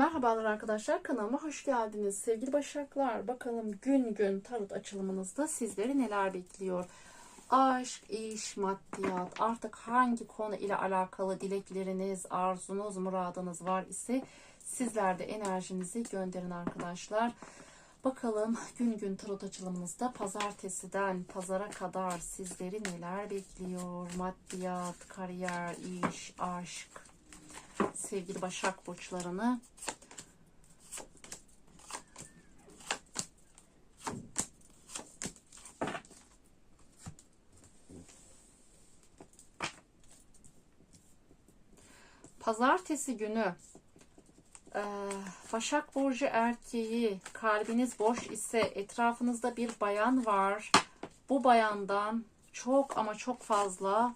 Merhabalar arkadaşlar kanalıma hoş geldiniz. Sevgili Başaklar bakalım gün gün tarot açılımınızda sizleri neler bekliyor? Aşk, iş, maddiyat artık hangi konu ile alakalı dilekleriniz, arzunuz, muradınız var ise sizler de enerjinizi gönderin arkadaşlar. Bakalım gün gün tarot açılımınızda pazartesiden pazara kadar sizleri neler bekliyor? Maddiyat, kariyer, iş, aşk, sevgili Başak burçlarını Pazartesi günü eee, Başak Burcu erkeği kalbiniz boş ise etrafınızda bir bayan var. Bu bayandan çok ama çok fazla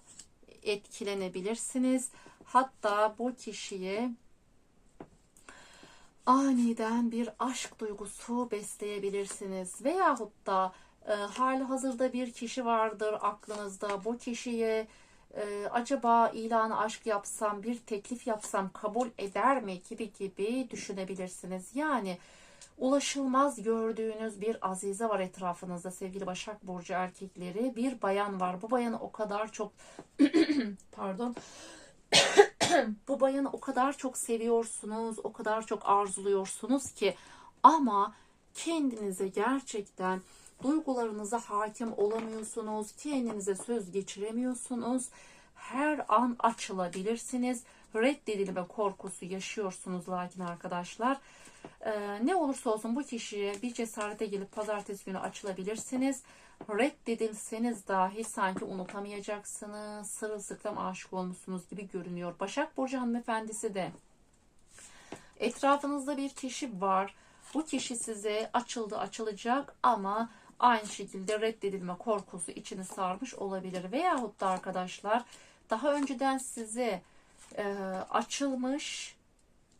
etkilenebilirsiniz. Hatta bu kişiye aniden bir aşk duygusu besleyebilirsiniz. Veyahut da e, hali hazırda bir kişi vardır aklınızda. Bu kişiye e, acaba ilanı aşk yapsam, bir teklif yapsam kabul eder mi gibi gibi düşünebilirsiniz. Yani ulaşılmaz gördüğünüz bir azize var etrafınızda sevgili Başak Burcu erkekleri. Bir bayan var. Bu bayanı o kadar çok pardon bu bayanı o kadar çok seviyorsunuz, o kadar çok arzuluyorsunuz ki ama kendinize gerçekten duygularınıza hakim olamıyorsunuz, kendinize söz geçiremiyorsunuz. Her an açılabilirsiniz. Reddedilme korkusu yaşıyorsunuz lakin arkadaşlar. Ee, ne olursa olsun bu kişiye bir cesarete gelip pazartesi günü açılabilirsiniz. Reddedilseniz dahi sanki unutamayacaksınız. Sırılsıklam aşık olmuşsunuz gibi görünüyor. Başak Burcu hanımefendisi de etrafınızda bir kişi var. Bu kişi size açıldı açılacak ama aynı şekilde reddedilme korkusu içini sarmış olabilir. Veyahut da arkadaşlar daha önceden size e, açılmış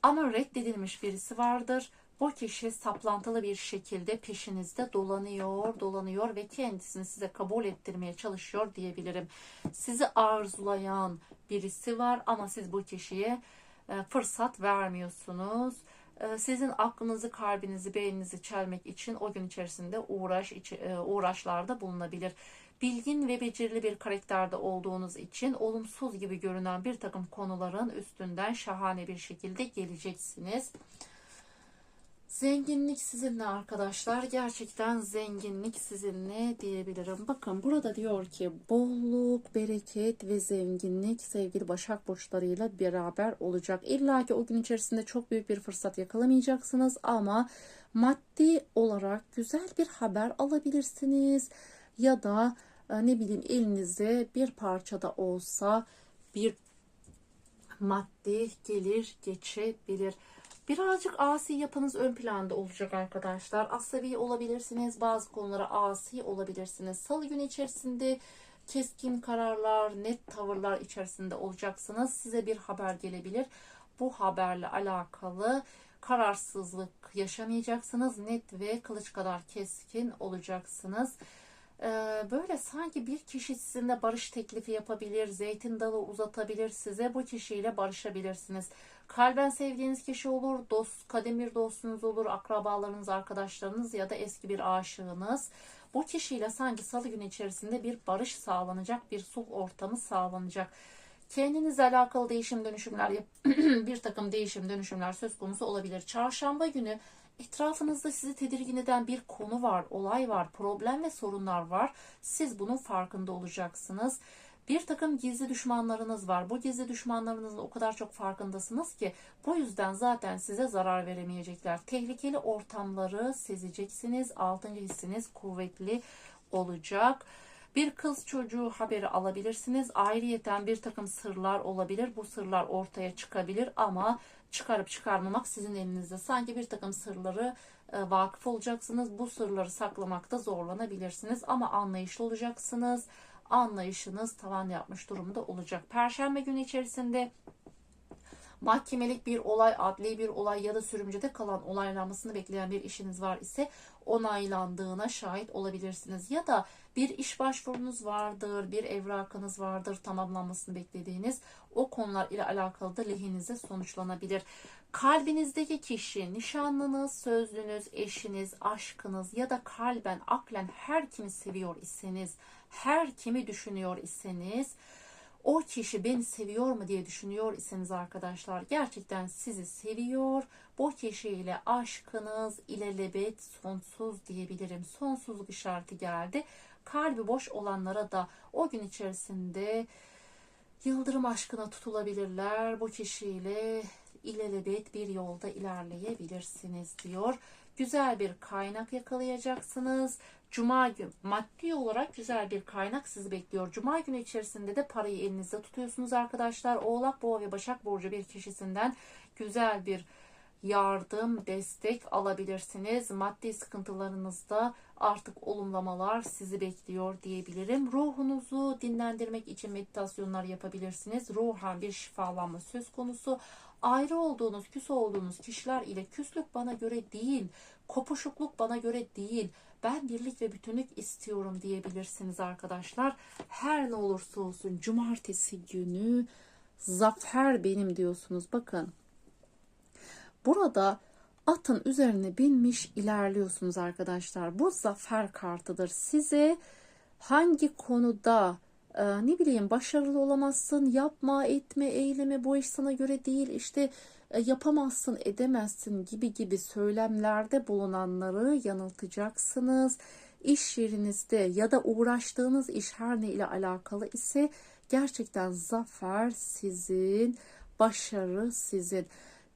ama reddedilmiş birisi vardır. Bu kişi saplantılı bir şekilde peşinizde dolanıyor, dolanıyor ve kendisini size kabul ettirmeye çalışıyor diyebilirim. Sizi arzulayan birisi var ama siz bu kişiye e, fırsat vermiyorsunuz. E, Sizin aklınızı, kalbinizi, beyninizi çelmek için o gün içerisinde uğraş e, uğraşlarda bulunabilir. Bilgin ve becerili bir karakterde olduğunuz için olumsuz gibi görünen bir takım konuların üstünden şahane bir şekilde geleceksiniz. Zenginlik sizinle arkadaşlar. Gerçekten zenginlik sizinle diyebilirim. Bakın burada diyor ki bolluk, bereket ve zenginlik sevgili Başak burçlarıyla beraber olacak. İlla ki o gün içerisinde çok büyük bir fırsat yakalamayacaksınız ama maddi olarak güzel bir haber alabilirsiniz. Ya da e, ne bileyim elinizde bir parçada olsa bir maddi gelir geçebilir. Birazcık asi yapınız ön planda olacak arkadaşlar. Asabi olabilirsiniz. Bazı konulara asi olabilirsiniz. Salı günü içerisinde keskin kararlar, net tavırlar içerisinde olacaksınız. Size bir haber gelebilir. Bu haberle alakalı kararsızlık yaşamayacaksınız. Net ve kılıç kadar keskin olacaksınız. Ee, böyle sanki bir kişi sizinle barış teklifi yapabilir, zeytin dalı uzatabilir size. Bu kişiyle barışabilirsiniz. Kalben sevdiğiniz kişi olur, dost, kademir dostunuz olur, akrabalarınız, arkadaşlarınız ya da eski bir aşığınız. Bu kişiyle sanki salı günü içerisinde bir barış sağlanacak, bir sulh ortamı sağlanacak. Kendinizle alakalı değişim dönüşümler, bir takım değişim dönüşümler söz konusu olabilir. Çarşamba günü etrafınızda sizi tedirgin eden bir konu var, olay var, problem ve sorunlar var. Siz bunun farkında olacaksınız. Bir takım gizli düşmanlarınız var. Bu gizli düşmanlarınızın o kadar çok farkındasınız ki bu yüzden zaten size zarar veremeyecekler. Tehlikeli ortamları sezeceksiniz. Altıncı hissiniz kuvvetli olacak. Bir kız çocuğu haberi alabilirsiniz. Ayrıyeten bir takım sırlar olabilir. Bu sırlar ortaya çıkabilir ama çıkarıp çıkarmamak sizin elinizde. Sanki bir takım sırları e, vakıf olacaksınız. Bu sırları saklamakta zorlanabilirsiniz ama anlayışlı olacaksınız. Anlayışınız tavan yapmış durumda olacak. Perşembe günü içerisinde mahkemelik bir olay, adli bir olay ya da sürümcede kalan olaylanmasını bekleyen bir işiniz var ise onaylandığına şahit olabilirsiniz. Ya da bir iş başvurunuz vardır, bir evrakınız vardır tamamlanmasını beklediğiniz o konular ile alakalı da lehinize sonuçlanabilir. Kalbinizdeki kişi, nişanlınız, sözlünüz, eşiniz, aşkınız ya da kalben, aklen her kimi seviyor iseniz, her kimi düşünüyor iseniz, o kişi beni seviyor mu diye düşünüyor iseniz arkadaşlar gerçekten sizi seviyor. Bu kişiyle aşkınız ilelebet sonsuz diyebilirim. Sonsuzluk işareti geldi. Kalbi boş olanlara da o gün içerisinde yıldırım aşkına tutulabilirler. Bu kişiyle ilelebet bir yolda ilerleyebilirsiniz diyor. Güzel bir kaynak yakalayacaksınız. Cuma gün maddi olarak güzel bir kaynak sizi bekliyor. Cuma günü içerisinde de parayı elinizde tutuyorsunuz arkadaşlar. Oğlak, Boğa ve Başak Burcu bir kişisinden güzel bir yardım, destek alabilirsiniz. Maddi sıkıntılarınızda artık olumlamalar sizi bekliyor diyebilirim. Ruhunuzu dinlendirmek için meditasyonlar yapabilirsiniz. Ruhan bir şifalanma söz konusu. Ayrı olduğunuz, küs olduğunuz kişiler ile küslük bana göre değil, kopuşukluk bana göre değil. Ben birlik ve bütünlük istiyorum diyebilirsiniz arkadaşlar. Her ne olursa olsun cumartesi günü zafer benim diyorsunuz. Bakın Burada atın üzerine binmiş ilerliyorsunuz arkadaşlar. Bu zafer kartıdır. Size hangi konuda e, ne bileyim başarılı olamazsın, yapma, etme, eyleme bu iş sana göre değil, işte e, yapamazsın, edemezsin gibi gibi söylemlerde bulunanları yanıltacaksınız. İş yerinizde ya da uğraştığınız iş her ne ile alakalı ise gerçekten zafer sizin, başarı sizin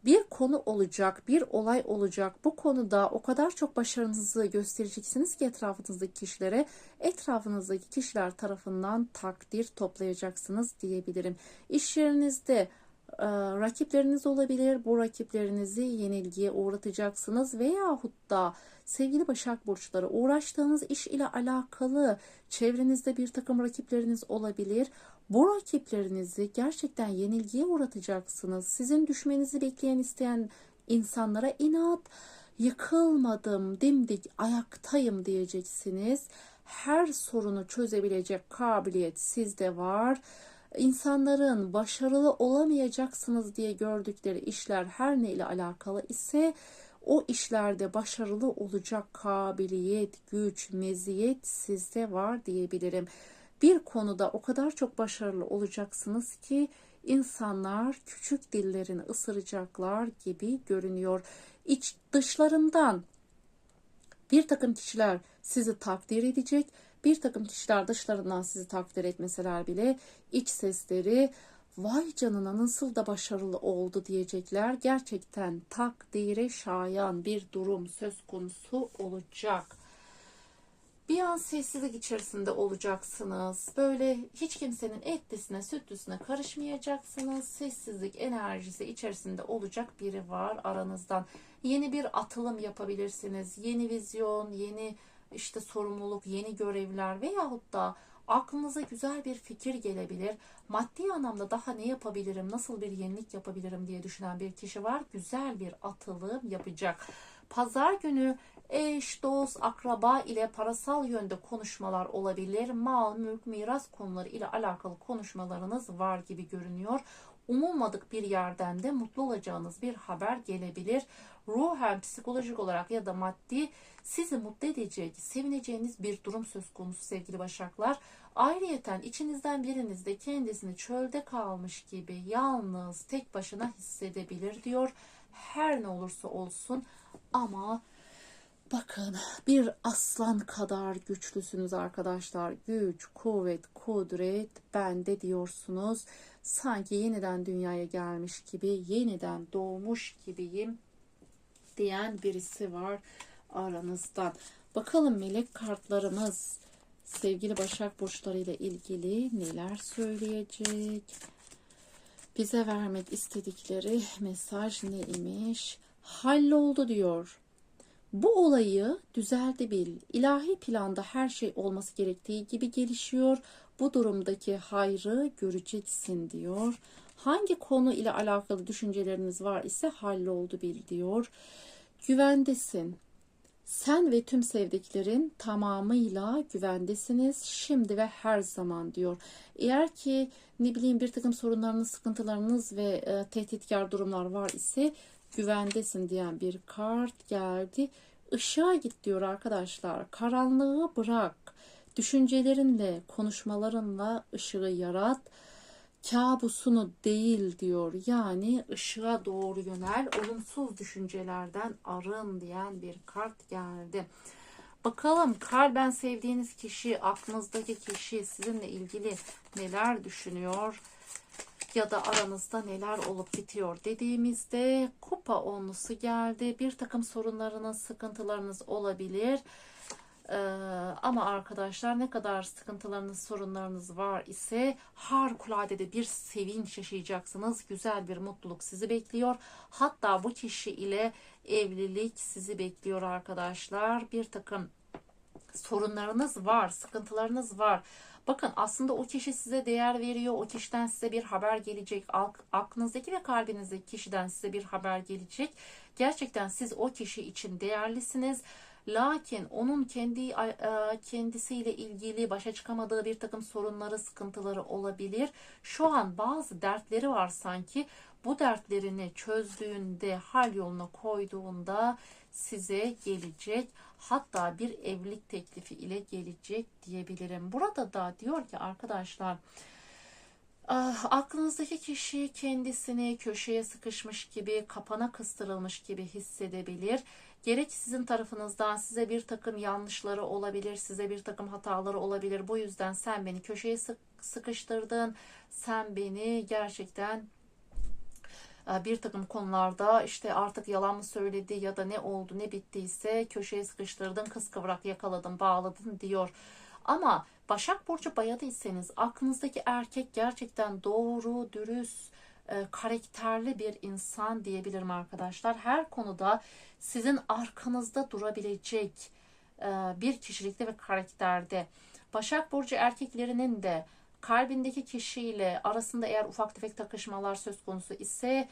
bir konu olacak, bir olay olacak. Bu konuda o kadar çok başarınızı göstereceksiniz ki etrafınızdaki kişilere, etrafınızdaki kişiler tarafından takdir toplayacaksınız diyebilirim. İş yerinizde e, rakipleriniz olabilir. Bu rakiplerinizi yenilgiye uğratacaksınız veyahut da sevgili Başak Burçları uğraştığınız iş ile alakalı çevrenizde bir takım rakipleriniz olabilir. Bu rakiplerinizi gerçekten yenilgiye uğratacaksınız. Sizin düşmenizi bekleyen isteyen insanlara inat, yıkılmadım, dimdik ayaktayım diyeceksiniz. Her sorunu çözebilecek kabiliyet sizde var. İnsanların başarılı olamayacaksınız diye gördükleri işler her ne ile alakalı ise o işlerde başarılı olacak kabiliyet, güç, meziyet sizde var diyebilirim bir konuda o kadar çok başarılı olacaksınız ki insanlar küçük dillerini ısıracaklar gibi görünüyor. İç dışlarından bir takım kişiler sizi takdir edecek. Bir takım kişiler dışlarından sizi takdir etmeseler bile iç sesleri vay canına nasıl da başarılı oldu diyecekler. Gerçekten takdire şayan bir durum söz konusu olacak. Bir an sessizlik içerisinde olacaksınız. Böyle hiç kimsenin etlisine sütlüsüne karışmayacaksınız. Sessizlik enerjisi içerisinde olacak biri var aranızdan. Yeni bir atılım yapabilirsiniz. Yeni vizyon, yeni işte sorumluluk, yeni görevler veyahut da aklınıza güzel bir fikir gelebilir. Maddi anlamda daha ne yapabilirim, nasıl bir yenilik yapabilirim diye düşünen bir kişi var. Güzel bir atılım yapacak. Pazar günü eş, dost, akraba ile parasal yönde konuşmalar olabilir. Mal, mülk, miras konuları ile alakalı konuşmalarınız var gibi görünüyor. Umulmadık bir yerden de mutlu olacağınız bir haber gelebilir. Ruhen, psikolojik olarak ya da maddi sizi mutlu edecek, sevineceğiniz bir durum söz konusu sevgili başaklar. Ayrıyeten içinizden biriniz de kendisini çölde kalmış gibi yalnız tek başına hissedebilir diyor. Her ne olursa olsun ama Bakın bir aslan kadar güçlüsünüz arkadaşlar. Güç, kuvvet, kudret bende diyorsunuz. Sanki yeniden dünyaya gelmiş gibi, yeniden doğmuş gibiyim diyen birisi var aranızdan. Bakalım melek kartlarımız sevgili Başak burçları ile ilgili neler söyleyecek? Bize vermek istedikleri mesaj ne imiş? Halloldu diyor. Bu olayı düzeltebil. İlahi planda her şey olması gerektiği gibi gelişiyor. Bu durumdaki hayrı göreceksin diyor. Hangi konu ile alakalı düşünceleriniz var ise halloldu bil diyor. Güvendesin. Sen ve tüm sevdiklerin tamamıyla güvendesiniz şimdi ve her zaman diyor. Eğer ki ne bileyim bir takım sorunlarınız, sıkıntılarınız ve e, tehditkar durumlar var ise güvendesin diyen bir kart geldi. Işığa git diyor arkadaşlar. Karanlığı bırak. Düşüncelerinle, konuşmalarınla ışığı yarat. Kabusunu değil diyor. Yani ışığa doğru yönel. Olumsuz düşüncelerden arın diyen bir kart geldi. Bakalım kalben sevdiğiniz kişi, aklınızdaki kişi sizinle ilgili neler düşünüyor? Ya da aranızda neler olup bitiyor dediğimizde kupa onlusu geldi. Bir takım sorunlarınız, sıkıntılarınız olabilir. Ee, ama arkadaşlar ne kadar sıkıntılarınız, sorunlarınız var ise harikulade de bir sevinç yaşayacaksınız. Güzel bir mutluluk sizi bekliyor. Hatta bu kişi ile evlilik sizi bekliyor arkadaşlar. Bir takım sorunlarınız var, sıkıntılarınız var. Bakın aslında o kişi size değer veriyor. O kişiden size bir haber gelecek. Aklınızdaki ve kalbinizdeki kişiden size bir haber gelecek. Gerçekten siz o kişi için değerlisiniz. Lakin onun kendi e, kendisiyle ilgili başa çıkamadığı bir takım sorunları, sıkıntıları olabilir. Şu an bazı dertleri var sanki. Bu dertlerini çözdüğünde, hal yoluna koyduğunda size gelecek. Hatta bir evlilik teklifi ile gelecek diyebilirim. Burada da diyor ki arkadaşlar ah, aklınızdaki kişi kendisini köşeye sıkışmış gibi, kapana kıstırılmış gibi hissedebilir. Gerek sizin tarafınızdan size bir takım yanlışları olabilir, size bir takım hataları olabilir. Bu yüzden sen beni köşeye sıkıştırdın, sen beni gerçekten bir takım konularda işte artık yalan mı söyledi ya da ne oldu ne bittiyse köşeye sıkıştırdın kıskıvrak yakaladın bağladın diyor. Ama Başak Burcu bayadıysanız aklınızdaki erkek gerçekten doğru, dürüst, e, karakterli bir insan diyebilirim arkadaşlar. Her konuda sizin arkanızda durabilecek e, bir kişilikte ve karakterde. Başak Burcu erkeklerinin de kalbindeki kişiyle arasında eğer ufak tefek takışmalar söz konusu ise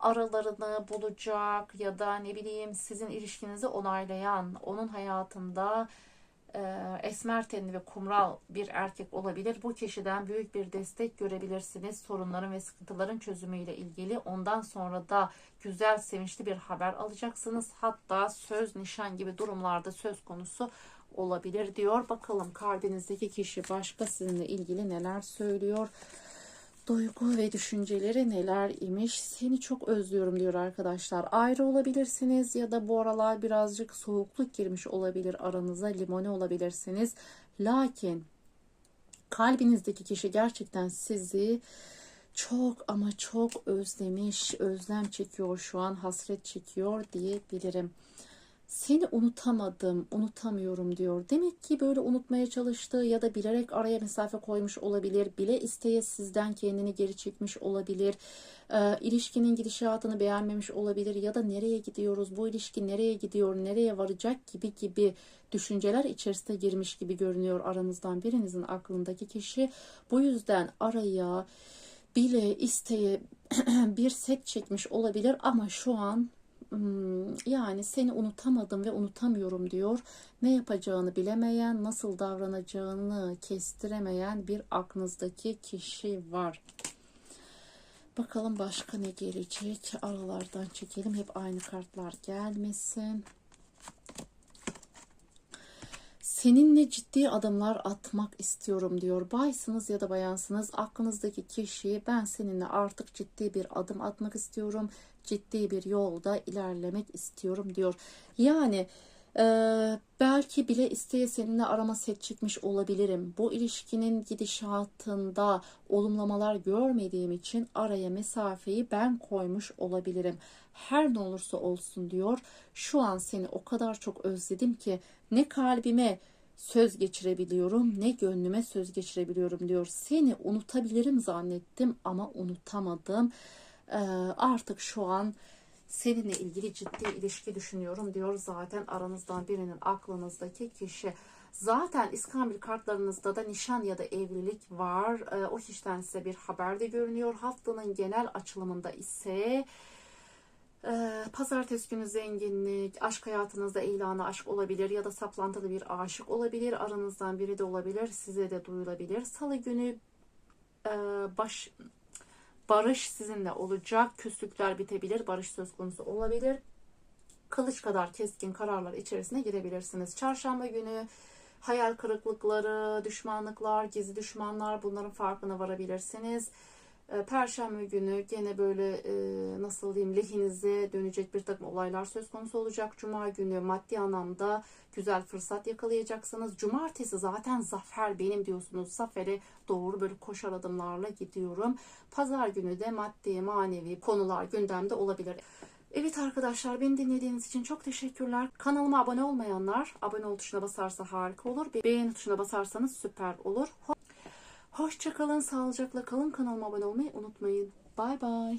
aralarını bulacak ya da ne bileyim sizin ilişkinizi onaylayan, onun hayatında e, esmer tenli ve kumral bir erkek olabilir. Bu kişiden büyük bir destek görebilirsiniz sorunların ve sıkıntıların çözümüyle ilgili. Ondan sonra da güzel, sevinçli bir haber alacaksınız. Hatta söz, nişan gibi durumlarda söz konusu olabilir diyor. Bakalım kalbinizdeki kişi başka sizinle ilgili neler söylüyor. Duygu ve düşünceleri neler imiş? Seni çok özlüyorum diyor arkadaşlar. Ayrı olabilirsiniz ya da bu aralar birazcık soğukluk girmiş olabilir aranıza. Limone olabilirsiniz. Lakin kalbinizdeki kişi gerçekten sizi çok ama çok özlemiş, özlem çekiyor şu an, hasret çekiyor diyebilirim seni unutamadım, unutamıyorum diyor. Demek ki böyle unutmaya çalıştı ya da bilerek araya mesafe koymuş olabilir. Bile isteye sizden kendini geri çekmiş olabilir. E, ilişkinin gidişatını beğenmemiş olabilir ya da nereye gidiyoruz, bu ilişki nereye gidiyor, nereye varacak gibi gibi düşünceler içerisine girmiş gibi görünüyor aranızdan birinizin aklındaki kişi. Bu yüzden araya bile isteye bir set çekmiş olabilir ama şu an yani seni unutamadım ve unutamıyorum diyor. Ne yapacağını bilemeyen, nasıl davranacağını kestiremeyen bir aklınızdaki kişi var. Bakalım başka ne gelecek? Aralardan çekelim. Hep aynı kartlar gelmesin. Seninle ciddi adımlar atmak istiyorum diyor. Baysınız ya da bayansınız aklınızdaki kişiyi ben seninle artık ciddi bir adım atmak istiyorum. Ciddi bir yolda ilerlemek istiyorum diyor. Yani e, belki bile isteye seninle arama set çıkmış olabilirim. Bu ilişkinin gidişatında olumlamalar görmediğim için araya mesafeyi ben koymuş olabilirim. Her ne olursa olsun diyor. Şu an seni o kadar çok özledim ki ne kalbime söz geçirebiliyorum ne gönlüme söz geçirebiliyorum diyor. Seni unutabilirim zannettim ama unutamadım. Ee, artık şu an seninle ilgili ciddi ilişki düşünüyorum diyor. Zaten aranızdan birinin aklınızdaki kişi. Zaten İskambil kartlarınızda da nişan ya da evlilik var. Ee, o kişiden size bir haber de görünüyor. Haftanın genel açılımında ise pazartesi günü zenginlik, aşk hayatınızda ilanı aşk olabilir ya da saplantılı bir aşık olabilir. Aranızdan biri de olabilir, size de duyulabilir. Salı günü e, baş barış sizinle olacak. Küslükler bitebilir, barış söz konusu olabilir. Kılıç kadar keskin kararlar içerisine girebilirsiniz. Çarşamba günü hayal kırıklıkları, düşmanlıklar, gizli düşmanlar bunların farkına varabilirsiniz. E, Perşembe günü gene böyle e, nasıl diyeyim lehinize dönecek bir takım olaylar söz konusu olacak. Cuma günü maddi anlamda güzel fırsat yakalayacaksınız. Cumartesi zaten zafer benim diyorsunuz. Zafere doğru böyle koşar adımlarla gidiyorum. Pazar günü de maddi manevi konular gündemde olabilir. Evet arkadaşlar beni dinlediğiniz için çok teşekkürler. Kanalıma abone olmayanlar abone ol tuşuna basarsa harika olur. Beğeni tuşuna basarsanız süper olur. Ho- Hoşça kalın, sağlıcakla kalın. Kanalıma abone olmayı unutmayın. Bay bay.